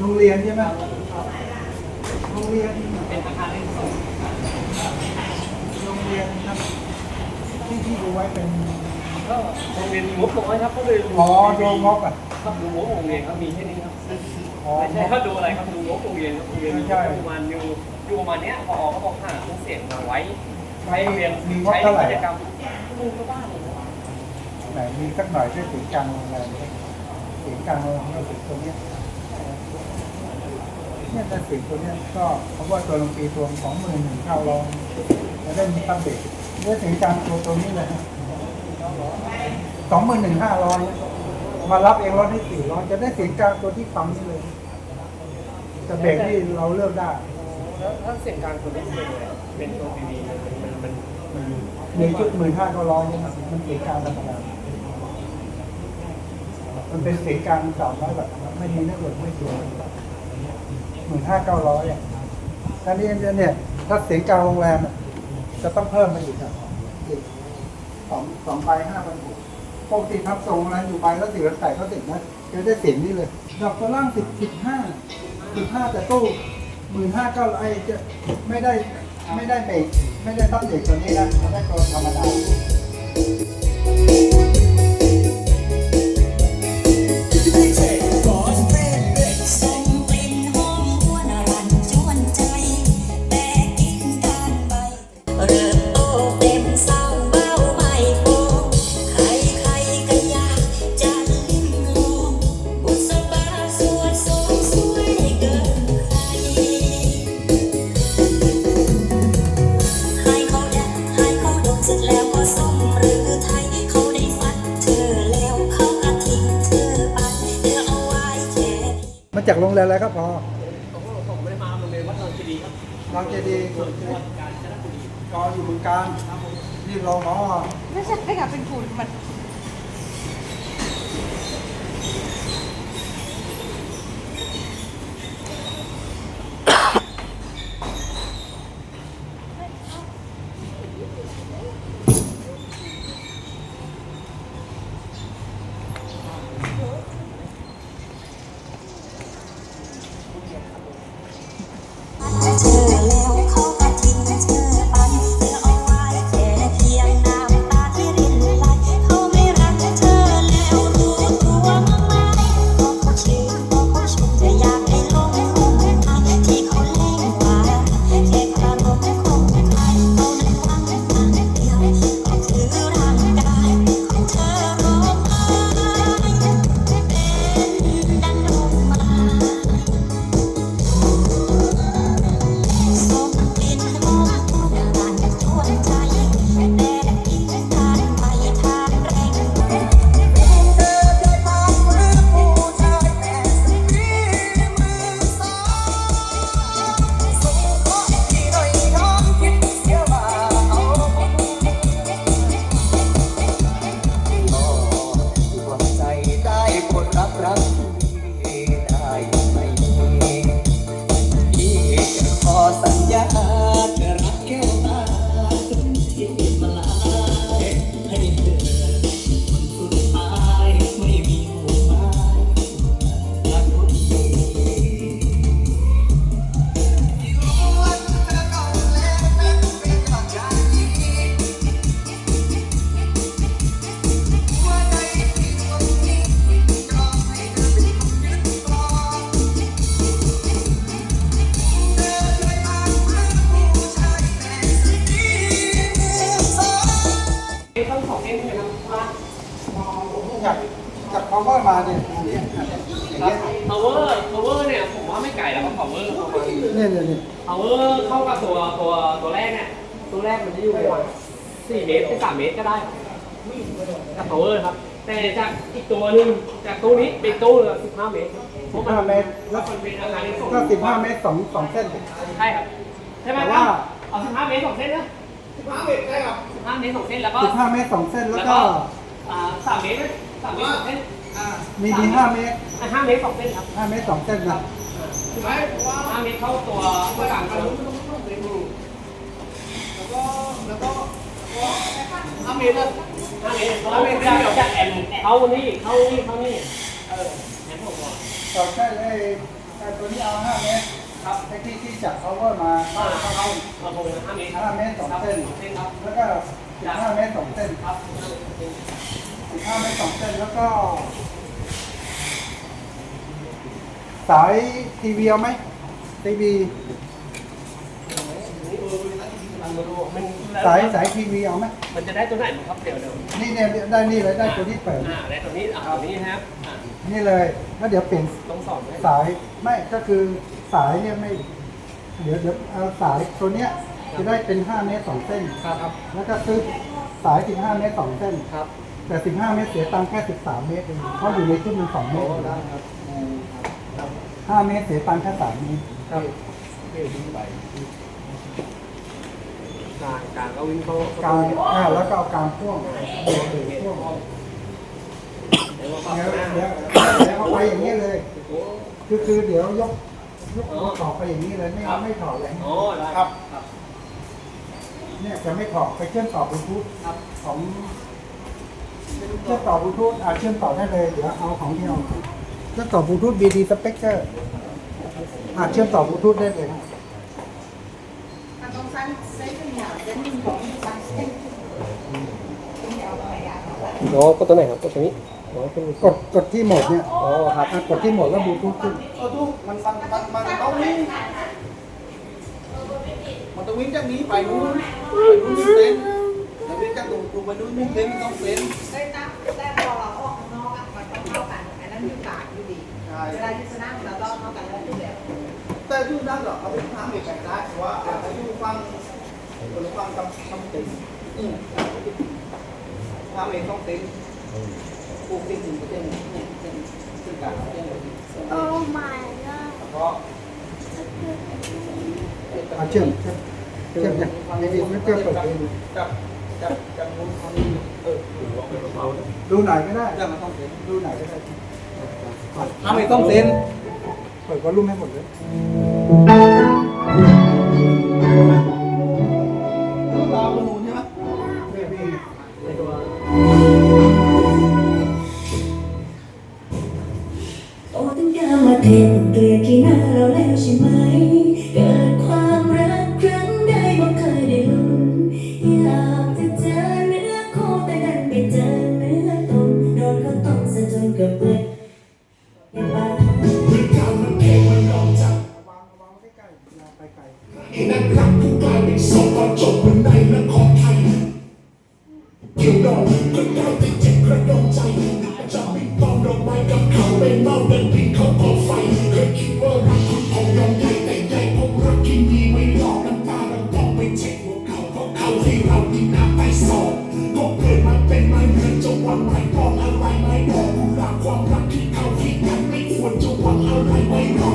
โรงเรียนใช่ไหมโรงเรียนเป็นอาคารเล่นสดโรงเรียนครับที่ที่ดูไว้เป็นก็โรงเรียนมีงบน้อยครับก็เลยอ๋อโรงงบอะครับดูงบโรงเรียนครับมีแค่นี้ครับไม่ใช่เขาดูอะไรครับดูงบโรงเรียนครับโรงเรียนม่ใช่ประมาณอยู่อยู่ประมาณเนี้ยพอเขาบอกหาเครื่องเสียงมาไว้ใช้เรียนมีงบใช้เท่าไหร่กิจกรรมดูก็บ้านไหนมีสักหน่อยด้วยสียงกลางโรงแรมสียงกลางโรงแรมเราสียงตัวเนี้ย เนี่ยแต่เสีตัวเนี้ยก็เพราะว่าตัวลงปีตัวสองหมื่นหนึ่งเก้าร้อยจะได้มีตั้งเบรกเนี่ยเสียงกลางตัวตัวนี้เลยฮะสองหมื่นหนึ่งห้าร้อยมารับเองร้อยที่สี่ร้อยจะได้เสียงกลางตัวที่ปั๊มนี่เลยแต่เบรกที่เราเลือกได้แล้วถ้าเสียงกลางตัวนี้เป็นไงเป็นตัวดีๆมันมันมันหนึ่งจุดหมื่นห้าก็ร้อยเนี่ยมันเสียงกลางธรรมดามันเป็นเสียงกลางสามร้อยแบบไม่ดีนะเกิดไม่สวย หมื่นห้าเก้าร้อยอะอันนี้เนี่ยถ้าเสียงกลางโรงแรมจะต้องเพิ่มมาอีกครับอีกสองสองใบห้าพันหกปกติทับส่งโรงแรอยู่ใบแล้วสี่ร้อยแปดเขาติดนะจะได้เสียงนี่เลย ดอกตัวล่างสิบสิบห้าสิบห้าแต่ตู้หมื่นห้าเก้าไอจะไม่ได้ไม่ได้เบรกไม่ได้ตั้งเบรกตัวนี้นะจะได้ตัวธรรมดา มาจากโรงแรมอะไรครับพอโอ้โหผมไม่ได้มาโรงเรียนวัดนนทบุรีครับบางเจดีย์ส่วนจังหวัดกาญจนบุรีกออยู่เมืองการนี่รองอ๋อไม่ใช่ค่ะเป็นคุณมันากพาวเวอร์มาเนี่ยอันเนี้ยอย่างครับเงี้ย power power เนี่ยผมว่าไม่ไกลแล้วครับ power เนี่ยเนี่ยเนี่ย power เข้ากับตัวตัวตัวแรกเนี่ยตัวแรกมันจะอยู่ประมาณ4เมตรถึง3เมตรก็ได้กับ power ครับ แต่จากอีกตัวหนึงจากตู้นี้เป็นตู้ละ15เมตรเพราะมัน15เมตร แล้วมันเป็นอาคารที่สองก็สิบห้าเมตรสองสองเส้น ใช่ครับใช่ไหมแต่คว่ารับเอา15เมตรสองเส้นนะ15เมตรใช่ครับ15เมตรสองเส้นแล้วก็ สิบห้าเมตรสองเส้นแล้วก็ อ่าสามเมตรไหมสามเมตรสองเส้นอ่า มีมีห้าเมตรอ่าห้าเมตรสองเส้นครับห้าเมตรสองเส้นนะถูกไหมห้าเมตรเข้าตัวตัวกลางตัวแล้วก็แล้วก็ห้าเมตรเลยห้าเมตรห้าเมตรจากจากแอมเข้านี่เข้านี่เข้านี่เออแอมหกตัวสองเส้นไอ้ไอ้นี้เอาห้าเมตรครับไอ้ที่ที่จาก power มาอ่าเข้าเข้าเข้าเข้าลำโพงห้าเมตรครับห้าเมตรสองเส้นครับเส้นครับแล้วก็สิบห้าเมตรสองเส้นครับ สิบห้าเมตรสองเส้นแล้วก็ สายทีวีเอาไหมทีวีมันสายสายทีวีเอาไหมมันจะได้ตัวไหนมั้งครับเดี๋ยวเดี๋ยวนี่เนี่ยได้นี่เลยได้ตัวที่เปิดอ่าได้ตัวนี้อ่าตัวนี้นะครับอ่านี่เลยแล้วเดี๋ยวเปลี่ยนต้องสอนไหมสายไม่ก็คือสายเนี่ยไม่ เดี๋ยวเดี๋ยวเอาสายตัวเนี้ยจะได้เป็น5เมตร2เส้นครับครับแล้วก็ซื้อสาย15เมตร2เส้นครับ แต่ 15 เมตรเสียตังค์แค่ 13 เมตรเองเพราะอยู่ในชุดมัน2เมตรได้ครับ5เมตรเสียตังค์แค่3เมตรครับเดี๋ยวดูไปกลางกลางก็วิ่งเข้ากลางอ่าแล้วก็เอากลางพ่วงเดี๋ยวเดี๋ยวพ่วงเดี๋ยวว่าเดี๋ยวเข้าเดี๋ยวเดี๋ยวเอาไปอย่างนี้เลย คือคือเดี๋ยวยกยกต่อไปอย่างนี้เลยไม่ไม่ถอดเลยอ๋อได้ครับครับ เนี่ยจะไม่ถอดไปเชื่อมต่อบลูทูธครับของ เชื่อมต่อบลูทูธอ่าเชื่อมต่อได้เลยเดี๋ยวเอาของที่เอาเชื่อมต่อบลูทูธ BD Spectre อ่าเชื่อมต่อบลูทูธได้เลยมันต้องสั้นเส้นยาวเส้นหนึ่งของสั้นเส้นยาวไปยาวไปอ๋อก็ตัวไหนครับตัวนี้อ๋อเป็นกดกดที่โหมดเนี่ยอ๋อครับอะกดที่โหมดแล้วบลูทูธขึ้น เออทุกมันมันมันมันต้องวิ่งมันต้องวิ่งจากนี้ไปนู้นไปนู้นหนึ่งเซนแล้ววิ่งจา กตรงตรงไปนู้นหนึ่งเซนต้องเซนเส้นนะแต่พอเราออกข้างนอกอะมันต้องเท่ากันอันนั้นอยู่กลางอยู่ดีใช่เวลาที่ชนะเราต้องเท่ากันแล้วอยู่แล้วแต่ที่นั่นเหรอเขาเป็นทางเอกได้เพราะว่าเขาอยู่ฟังคนฟังกำกำติงอืมทางเอกต้องติงปลูกติงถึงประเทศนี่เป็นซึ่งการประเทศเลย Oh my god เพราะอ่าเชื่อมเชื่อมเชื่อมเนี่ยในดีไม่เชื่อมเปิดเอง จับจับจับนู้นเขานี่เออดูไหนก็ได้จับมาต้องเซนดูไหนก็ได้ทางเอกต้องเซนเปิดวอลลุ่มให้หมดเลยตาคนนู้นใช่ไหมไม่มีในตัว ไม่เล่าดันพิงเข้าก่ไฟเคยคิดว่ารักคุณคงยอมใจแต่ใจผมรักที่มีไม่หลอกน้ำตาเราต้องไปเช็คหัวเขาเพราะเขาให้เราดีน้ำไปสอบก็เกิดมาเป็นไม้เรือนจะหวังไรพอกอะไรไม่พอกูรักความรักที่เขาให้กันไม่ควรจะหวัอะไรไม่พอ